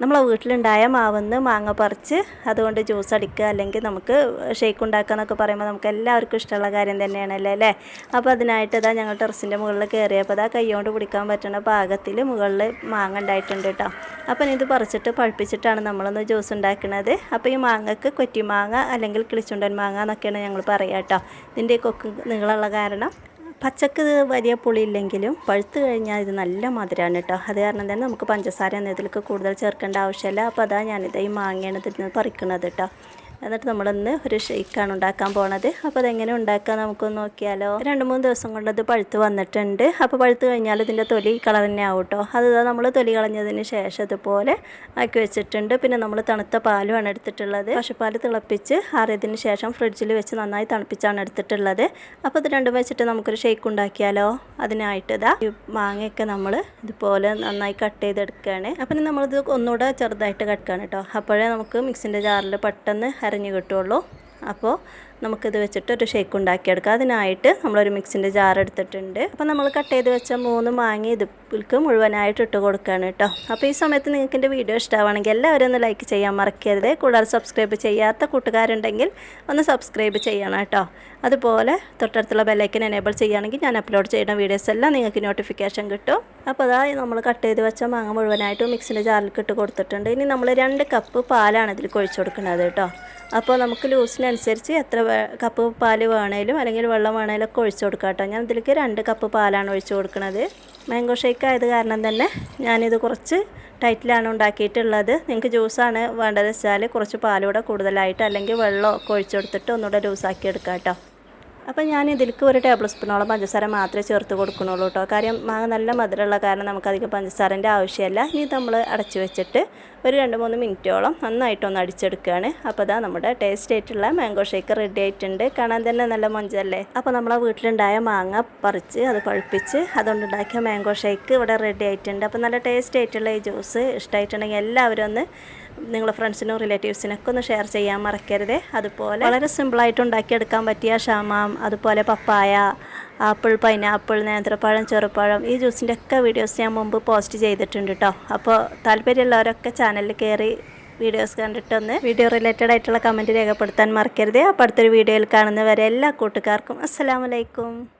നമ്മളെ വീട്ടിലുണ്ടായ മാവെന്ന് മാങ്ങ പറിച്ച് അതുകൊണ്ട് ജ്യൂസ് അടിക്കുക അല്ലെങ്കിൽ നമുക്ക് ഷേക്ക് ഉണ്ടാക്കുക എന്നൊക്കെ പറയുമ്പോൾ നമുക്ക് എല്ലാവർക്കും ഇഷ്ടമുള്ള കാര്യം തന്നെയാണല്ലേ അല്ലേ? അപ്പോൾ അതിനായിട്ട് ഇതാ ഞങ്ങൾ ടെറസിന്റെ മുകളിൽ കയറിയപ്പോൾ ഇതാ കൈകൊണ്ട് പിടിക്കാൻ പറ്റുന്ന പാകത്തിൽ മുകളിൽ മാങ്ങ ഉണ്ടായിട്ടുണ്ട് കേട്ടോ. അപ്പം ഇത് പറിച്ചിട്ട് പഴുപ്പിച്ചിട്ടാണ് നമ്മളൊന്ന് ജ്യൂസ് ഉണ്ടാക്കുന്നത്. അപ്പോൾ ഈ മാങ്ങക്ക് കൊറ്റി മാങ്ങ അല്ലെങ്കിൽ കിളിച്ചുണ്ടൻ മാങ്ങ എന്നൊക്കെയാണ് ഞങ്ങൾ പറയുക കേട്ടോ. ഇതിന്റെ കൊക്ക് നീളമുള്ള കാരണം. പച്ചക്ക് വലിയ പുളിയില്ലെങ്കിലും പഴുത്ത് കഴിഞ്ഞാൽ ഇത് നല്ല മധുരമാണ് കേട്ടോ അത് കാരണം തന്നെ നമുക്ക് പഞ്ചസാര എന്നതിലൊക്കെ കൂടുതൽ ചേർക്കേണ്ട ആവശ്യമില്ല. അപ്പോൾ അതാ ഞാനിത് ഈ മാങ്ങയാണ് ഇതിൽ നിന്ന് പറിക്കുന്നത് കേട്ടോ എന്നിട്ട് നമ്മളിന്ന് ഒരു ഷെയ്ക്കാണ് ഉണ്ടാക്കാൻ പോണത്. അപ്പോൾ അതെങ്ങനെ ഉണ്ടാക്കാൻ നമുക്കൊന്ന് നോക്കിയാലോ. രണ്ട് മൂന്ന് ദിവസം കൊണ്ട് അത് പഴുത്ത് വന്നിട്ടുണ്ട്. അപ്പോൾ പഴുത്ത് കഴിഞ്ഞാൽ ഇതിന്റെ തൊലി കളർ തന്നെ ആവും കേട്ടോ. അത് നമ്മൾ തൊലി കളഞ്ഞതിന് ശേഷം ഇതുപോലെ ആക്കി വെച്ചിട്ടുണ്ട്. പിന്നെ നമ്മൾ തണുത്ത പാലുമാണ് എടുത്തിട്ടുള്ളത്. പശുപാൽ തിളപ്പിച്ച് ആറിയതിന് ശേഷം ഫ്രിഡ്ജിൽ വെച്ച് നന്നായി തണുപ്പിച്ചാണ് എടുത്തിട്ടുള്ളത്. അപ്പോൾ ഇത് രണ്ടും വെച്ചിട്ട് നമുക്കൊരു ഷെയ്ക്ക് ഉണ്ടാക്കിയാലോ. അതിനായിട്ട് ഇതാ ഈ മാങ്ങയൊക്കെ നമ്മൾ ഇതുപോലെ നന്നായി കട്ട് ചെയ്തെടുക്കുകയാണ് അപ്പം നമ്മളിത് ഒന്നുകൂടെ ചെറുതായിട്ട് കട്ടുകയാണ് കേട്ടോ. അപ്പോഴേ നമുക്ക് മിക്സിന്റെ ജാറിൽ പെട്ടെന്ന് അരഞ്ഞു കിട്ടുള്ളൂ അപ്പോൾ നമുക്കിത് വെച്ചിട്ട് ഒരു ഷേക്ക് ഉണ്ടാക്കിയെടുക്കാം. അതിനായിട്ട് നമ്മളൊരു മിക്സിന്റെ ജാർ എടുത്തിട്ടുണ്ട്. അപ്പോൾ നമ്മൾ കട്ട് ചെയ്ത് വെച്ച മൂന്ന് മാങ്ങ ഇതിൽക്ക് മുഴുവനായിട്ട് ഇട്ട് കൊടുക്കുകയാണ് കേട്ടോ. അപ്പോൾ ഈ സമയത്ത് നിങ്ങൾക്ക് എന്റെ വീഡിയോ ഇഷ്ടമാണെങ്കിൽ എല്ലാവരും ഒന്ന് ലൈക്ക് ചെയ്യാൻ മറക്കരുത്. കൂടാതെ സബ്സ്ക്രൈബ് ചെയ്യാത്ത കൂട്ടുകാരുണ്ടെങ്കിൽ ഒന്ന് സബ്സ്ക്രൈബ് ചെയ്യണം കേട്ടോ. അതുപോലെ തൊട്ടടുത്തുള്ള ബെല്ലൈക്കൻ എനേബിൾ ചെയ്യുകയാണെങ്കിൽ ഞാൻ അപ്ലോഡ് ചെയ്യുന്ന വീഡിയോസ് എല്ലാം നിങ്ങൾക്ക് നോട്ടിഫിക്കേഷൻ കിട്ടും. അപ്പോൾ അതായത് നമ്മൾ കട്ട് ചെയ്ത് വെച്ച മാങ്ങ മുഴുവനായിട്ട് മിക്സിന്റെ ജാറിലേക്ക് ഇട്ട് കൊടുത്തിട്ടുണ്ട്. ഇനി നമ്മൾ രണ്ട് കപ്പ് പാലാണ് ഇതിൽ കൊഴിച്ചു കൊടുക്കുന്നത് കേട്ടോ. അപ്പോൾ നമുക്ക് ലൂസിനനുസരിച്ച് എത്ര കപ്പ് പാൽ വേണേലും അല്ലെങ്കിൽ വെള്ളം വേണേലും ഒക്കെ ഒഴിച്ചു കൊടുക്കാം കേട്ടോ. ഞാൻ ഇതിലേക്ക് രണ്ട് കപ്പ് പാലാണ് ഒഴിച്ചു കൊടുക്കുന്നത് മാംഗോ ഷേക്ക് ആയത് കാരണം തന്നെ ഞാനിത് കുറച്ച് ടൈറ്റിലാണ് ഉണ്ടാക്കിയിട്ടുള്ളത്. നിങ്ങൾക്ക് ജ്യൂസാണ് വേണ്ടത് വെച്ചാൽ കുറച്ച് പാലൂടെ കൂടുതലായിട്ട് അല്ലെങ്കിൽ വെള്ളം ഒക്കെ ഒഴിച്ചു കൊടുത്തിട്ട് ഒന്നുകൂടെ ലൂസാക്കി എടുക്കാം കേട്ടോ. അപ്പം ഞാൻ ഇതിലേക്ക് ഒരു ടേബിൾ സ്പൂണോളം പഞ്ചസാര മാത്രമേ ചേർത്ത് കൊടുക്കണുള്ളൂ കേട്ടോ കാര്യം മാങ്ങ നല്ല മധുരമുള്ള കാരണം നമുക്കധികം പഞ്ചസാരന്റെ ആവശ്യമില്ല. ഇനി നമ്മൾ അടച്ചു വെച്ചിട്ട് ഒരു രണ്ട് മൂന്ന് മിനിറ്റോളം നന്നായിട്ടൊന്ന് അടിച്ചെടുക്കുകയാണ് അപ്പോൾ അതാ നമ്മുടെ ടേസ്റ്റ് ആയിട്ടുള്ള മാംഗോ ഷേക്ക് റെഡി ആയിട്ടുണ്ട്. കാണാൻ തന്നെ നല്ല മൊഞ്ചല്ലേ? അപ്പോൾ നമ്മളെ വീട്ടിലുണ്ടായ മാങ്ങ പറിച്ച് അത് പഴുപ്പിച്ച് അതുകൊണ്ടുണ്ടാക്കിയ മാംഗോ ഷേക്ക് ഇവിടെ റെഡി ആയിട്ടുണ്ട്. അപ്പോൾ നല്ല ടേസ്റ്റ് ആയിട്ടുള്ള ഈ ജ്യൂസ് ഇഷ്ടമായിട്ടുണ്ടെങ്കിൽ എല്ലാവരും ഒന്ന് നിങ്ങൾ ഫ്രണ്ട്സിനും റിലേറ്റീവ്സിനൊക്കെ ഒന്ന് ഷെയർ ചെയ്യാൻ മറക്കരുത്. അതുപോലെ വളരെ സിമ്പിളായിട്ട് ഉണ്ടാക്കിയെടുക്കാൻ പറ്റിയ ഷാമാം അതുപോലെ പപ്പായ ആപ്പിൾ പൈനാപ്പിൾ നേന്ത്രപ്പഴം ചെറുപ്പഴം ഈ ജ്യൂസിന്റെ ഒക്കെ വീഡിയോസ് ഞാൻ മുമ്പ് പോസ്റ്റ് ചെയ്തിട്ടുണ്ട് കേട്ടോ അപ്പോൾ താല്പര്യമുള്ളവരൊക്കെ ചാനലിൽ കയറി വീഡിയോസ് കണ്ടിട്ടൊന്ന് വീഡിയോ റിലേറ്റഡ് ആയിട്ടുള്ള കമന്റ് രേഖപ്പെടുത്താൻ മറക്കരുത്. അപ്പോൾ അടുത്തൊരു വീഡിയോയിൽ കാണുന്നവരെ എല്ലാ കൂട്ടുകാർക്കും അസ്സലാമലൈക്കും